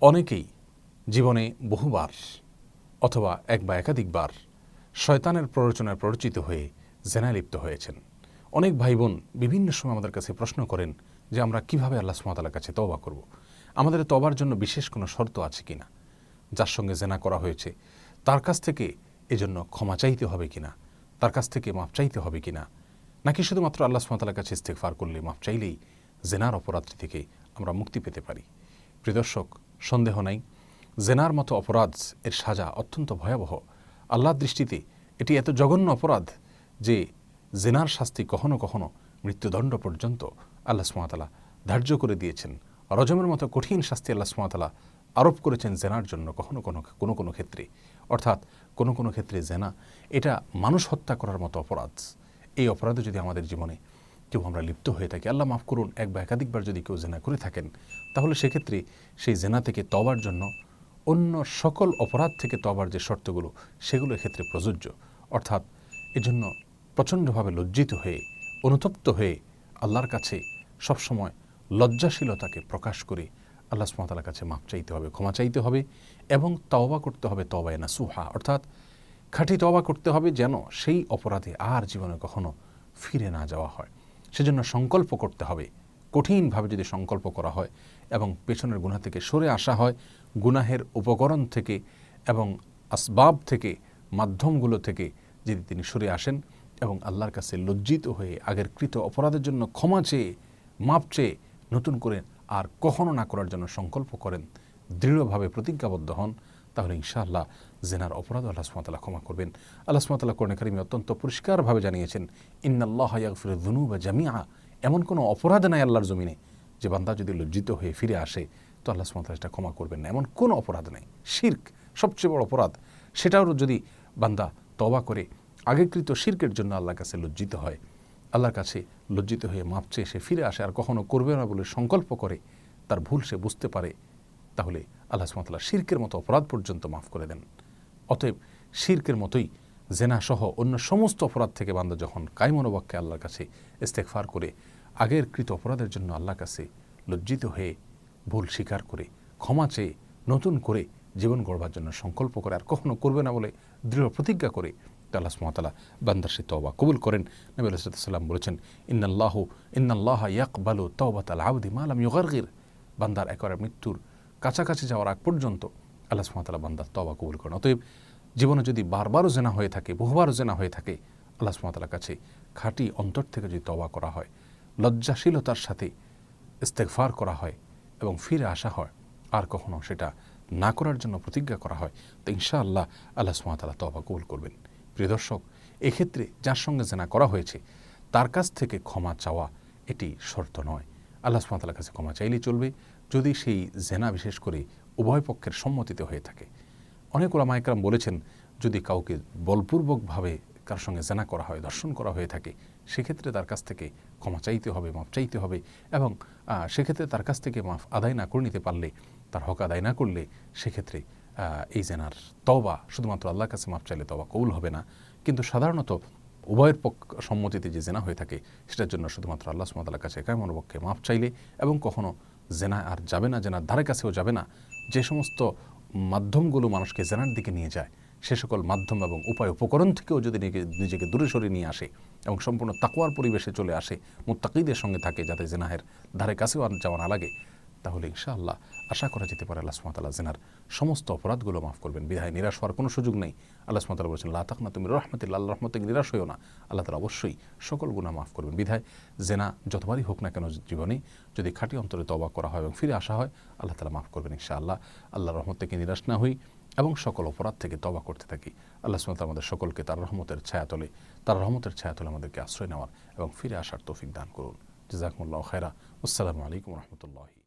অনেকেই জীবনে বহুবার অথবা এক বা একাধিকবার শয়তানের প্ররোচনায় প্ররোচিত হয়ে জেনায় লিপ্ত হয়েছেন। অনেক ভাই বোন বিভিন্ন সময় আমাদের কাছে প্রশ্ন করেন যে আমরা কীভাবে আল্লাহ সুমাতালার কাছে তবা করব। আমাদের তবার জন্য বিশেষ কোনো শর্ত আছে কিনা? যার সঙ্গে জেনা করা হয়েছে। তার কাছ থেকে এজন্য ক্ষমা চাইতে হবে কিনা? তার কাছ থেকে মাপ চাইতে হবে কিনা? নাকি শুধুমাত্র আল্লাহ সুমাতালার কাছে ইস্তেকফার করলে মাপ চাইলেই জেনার অপরাধটি থেকে আমরা মুক্তি পেতে পারি? প্রিদর্শক সন্দেহ নাই। জেনার মতো অপরাধ এর সাজা অত্যন্ত ভয়াবহ। আল্লাহর দৃষ্টিতে এটি এত জঘন্য অপরাধ যে জেনার শাস্তি কখনো কখনো মৃত্যুদণ্ড পর্যন্ত আল্লাহ সুমাতালা ধার্য করে দিয়েছেন। রজমের মতো কঠিন শাস্তি আল্লাহ সুমাতালা আরোপ করেছেন জেনার জন্য কখনো কোনো কোনো কোনো ক্ষেত্রে। অর্থাৎ কোনো কোনো ক্ষেত্রে জেনা এটা মানুষ হত্যা করার মতো অপরাধ। এই অপরাধে যদি আমাদের জীবনে কেউ আমরা লিপ্ত হয়ে থাকি, আল্লাহ মাফ করুন, এক বা একাধিকবার যদি কেউ জেনা করে থাকেন, তাহলে সেক্ষেত্রে সেই জেনা থেকে তবার জন্য অন্য সকল অপরাধ থেকে তবার যে শর্তগুলো, সেগুলো এক্ষেত্রে প্রযোজ্য। অর্থাৎ এজন্য প্রচণ্ডভাবে লজ্জিত হয়ে, অনুতপ্ত হয়ে আল্লাহর কাছে সবসময় লজ্জাশীলতাকে প্রকাশ করে আল্লাহ সুমতালার কাছে মাপ চাইতে হবে, ক্ষমা চাইতে হবে এবং তওবা করতে হবে তবায় না সুহা অর্থাৎ খাঁটি তওবা করতে হবে যেন সেই অপরাধে আর জীবনে কখনো ফিরে না যাওয়া হয়। সেজন্য সংকল্প করতে হবে। কঠিনভাবে যদি সংকল্প করা হয় এবং পেছনের গুণা থেকে সরে আসা হয়, গুনাহের উপকরণ থেকে এবং আসবাব থেকে, মাধ্যমগুলো থেকে যদি তিনি সরে আসেন এবং আল্লাহর কাছে লজ্জিত হয়ে আগের কৃত অপরাধের জন্য ক্ষমা চেয়ে, মাপ চেয়ে নতুন করে আর কখনো না করার জন্য সংকল্প করেন, দৃঢ়ভাবে প্রতিজ্ঞাবদ্ধ হন তাহলে ইনশাআল্লাহ জেনার অপরাধ আল্লাহ সুমাতালা ক্ষমা করবেন। আল্লাহ সুমাতাল্লাহ কোরআন কারিমি অত্যন্ত পরিষ্কারভাবে জানিয়েছেন, ইন্নাল্লাহ ইয়াগফির দুনু বা জামিয়া এমন কোনো অপরাধ নাই আল্লাহর জমিনে যে বান্দা যদি লজ্জিত হয়ে ফিরে আসে, তো আল্লাহ সুমাতালা সেটা ক্ষমা করবেন না। এমন কোনো অপরাধ নাই। শির্ক সবচেয়ে বড় অপরাধ, সেটাও যদি বান্দা তবা করে, আগেকৃত শির্কের জন্য আল্লাহর কাছে লজ্জিত হয়, আল্লাহর কাছে লজ্জিত হয়ে মাপ চেয়ে সে ফিরে আসে আর কখনো করবে না বলে সংকল্প করে, তার ভুল সে বুঝতে পারে, তাহলে আল্লাহ সুমতাল্লাহ শির্কের মতো অপরাধ পর্যন্ত মাফ করে দেন। অতএব শির্কের মতোই জেনা সহ অন্য সমস্ত অপরাধ থেকে বান্দা যখন কায়মনোবাক্যে আল্লাহর কাছে ইস্তেকফার করে, আগের কৃত অপরাধের জন্য আল্লাহর কাছে লজ্জিত হয়ে ভুল স্বীকার করে, ক্ষমা চেয়ে নতুন করে জীবন গড়বার জন্য সংকল্প করে, আর কখনো করবে না বলে দৃঢ় প্রতিজ্ঞা করে আল্লাহ সুমতালা বান্দার সে তওবা কবুল করেন। নবী আলাইসাল্লাম বলেছেন, ইন্নাল্লাহ ইন্নাল্লাহ ইয়াকবালু তওবাত আল আউদি মালাম ইউগারগির। বান্দার একবারে মৃত্যুর কাছাকাছি যাওয়ার আগ পর্যন্ত আল্লাহ সুমতালা বান্দার তওবা কবুল করেন। অতএব জীবনে যদি বারবারও জেনা হয়ে থাকে, বহুবারও জেনা হয়ে থাকে, আল্লাহ সুমতালার কাছে খাঁটি অন্তর থেকে যদি তওবা করা হয়, লজ্জাশীলতার সাথে ইস্তেকফার করা হয় এবং ফিরে আসা হয়, আর কখনো সেটা না করার জন্য প্রতিজ্ঞা করা হয়, তো ইনশাআল্লাহ আল্লাহ সুমাতালা তবা কবুল করবেন। প্রিয় দর্শক, এক্ষেত্রে যার সঙ্গে জেনা করা হয়েছে, তার কাছ থেকে ক্ষমা চাওয়া এটি শর্ত নয়। আল্লাহ সুমাতালার কাছে ক্ষমা চাইলেই চলবে। যদি সেই জেনা বিশেষ করে উভয় পক্ষের সম্মতিতে হয়ে থাকে। অনেক ওলামা একরাম বলেছেন, যদি কাউকে বলপূর্বকভাবে কার সঙ্গে জেনা করা হয়, দর্শন করা হয়ে থাকে, সেক্ষেত্রে তার কাছ থেকে ক্ষমা চাইতে হবে, মাফ চাইতে হবে এবং সেক্ষেত্রে তার কাছ থেকে মাফ আদায় না করে নিতে পারলে, তার হক আদায় না করলে সেক্ষেত্রে এই জেনার তবা শুধুমাত্র আল্লাহর কাছে মাফ চাইলে তবা কৌল হবে না। কিন্তু সাধারণত উভয়ের পক্ষ সম্মতিতে যে জেনা হয়ে থাকে, সেটার জন্য শুধুমাত্র আল্লাহ সুমাতার কাছে কেমন পক্ষে মাফ চাইলে এবং কখনো জেনা আর যাবে না, জেনার ধারে কাছেও যাবে না। যে সমস্ত মাধ্যমগুলো মানুষকে জেনার দিকে নিয়ে যায়, সে সকল মাধ্যম এবং উপায় উপকরণ থেকেও যদি নিজেকে দূরে সরে নিয়ে আসে এবং সম্পূর্ণ তাকুয়ার পরিবেশে চলে আসে, মুত্তাকিদের সঙ্গে থাকে যাতে জেনাহের ধারে কাছেও যাওয়া না লাগে। তাহলে ইনশাআল্লাহ আশা করা যেতে পারে আল্লাহ সুমাতাল্লাহ জেনার সমস্ত অপরাধগুলো মাফ করবেন, বিধায় নিরাশ হওয়ার কোনো সুযোগ নেই। আল্লাহ সুমাতাল্লাহ বলছেন আল্লাহ তাকনা তুমি রহমতুল্লাহ আল্লাহ রহমতে নিরাশ হয়েও না। আল্লাহ তালা অবশ্যই সকল গুণা মাফ করবেন। বিধায় জেনা যতবারই হোক না কেন জীবনে যদি খাঁটি অন্তরে তবাক করা হয় এবং ফিরে আসা হয়, আল্লাহ তালা মাফ করবেন ইনশাআল্লাহ। আল্লাহ রহমত থেকে নিরাশ না হই এবং সকল অপরাধ থেকে তবা করতে থাকি। আল্লাহ সুমত আমাদের সকলকে তার রহমতের ছায়াতলে, তার রহমতের ছায়াতলে আমাদেরকে আশ্রয় নেওয়ার এবং ফিরে আসার তৌফিক দান করুন। জাজাকমুল্লাহ খায়রা আসসালামু আলাইকুম রহমতুল্লাহি।